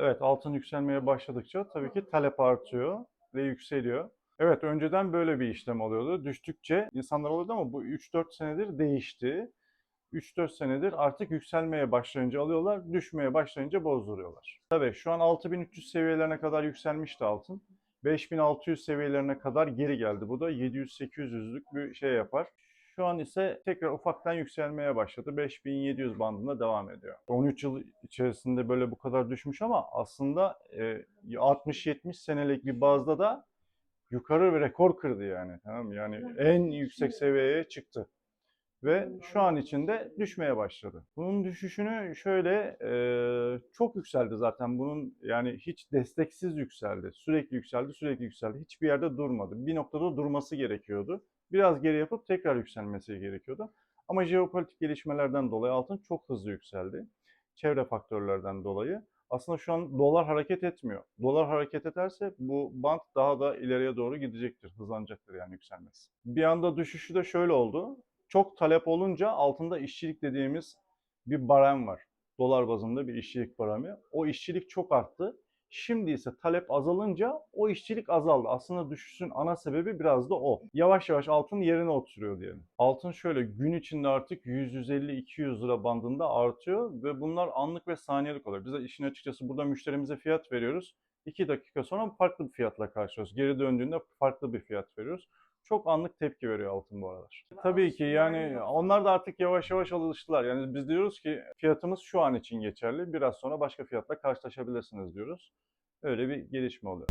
evet altın yükselmeye başladıkça tabii ki talep artıyor ve yükseliyor. Evet önceden böyle bir işlem oluyordu. Düştükçe insanlar oluyordu ama bu 3-4 senedir değişti. 3-4 senedir artık yükselmeye başlayınca alıyorlar, düşmeye başlayınca bozduruyorlar. Tabii şu an 6300 seviyelerine kadar yükselmişti altın. 5600 seviyelerine kadar geri geldi. Bu da 700-800'lük bir şey yapar. Şu an ise tekrar ufaktan yükselmeye başladı. 5700 bandında devam ediyor. 13 yıl içerisinde böyle bu kadar düşmüş ama aslında e, 60-70 senelik bir bazda da yukarı ve rekor kırdı yani. Tamam mı? Yani en yüksek seviyeye çıktı. Ve şu an içinde düşmeye başladı. Bunun düşüşünü şöyle e, çok yükseldi zaten. Bunun yani hiç desteksiz yükseldi. Sürekli yükseldi, sürekli yükseldi. Hiçbir yerde durmadı. Bir noktada durması gerekiyordu. Biraz geri yapıp tekrar yükselmesi gerekiyordu. Ama jeopolitik gelişmelerden dolayı altın çok hızlı yükseldi. Çevre faktörlerden dolayı. Aslında şu an dolar hareket etmiyor. Dolar hareket ederse bu band daha da ileriye doğru gidecektir. Hızlanacaktır yani yükselmesi. Bir anda düşüşü de şöyle oldu. Çok talep olunca altında işçilik dediğimiz bir barem var. Dolar bazında bir işçilik baremi. O işçilik çok arttı. Şimdi ise talep azalınca o işçilik azaldı. Aslında düşüşün ana sebebi biraz da o. Yavaş yavaş altın yerine oturuyor diyelim. Altın şöyle gün içinde artık 100-150-200 lira bandında artıyor ve bunlar anlık ve saniyelik oluyor. Biz de işin açıkçası burada müşterimize fiyat veriyoruz. 2 dakika sonra farklı bir fiyatla karşılıyoruz. Geri döndüğünde farklı bir fiyat veriyoruz. Çok anlık tepki veriyor altın bu aralar. Tabii ki yani onlar da artık yavaş yavaş alıştılar. Yani biz diyoruz ki fiyatımız şu an için geçerli. Biraz sonra başka fiyatla karşılaşabilirsiniz diyoruz. Öyle bir gelişme oluyor.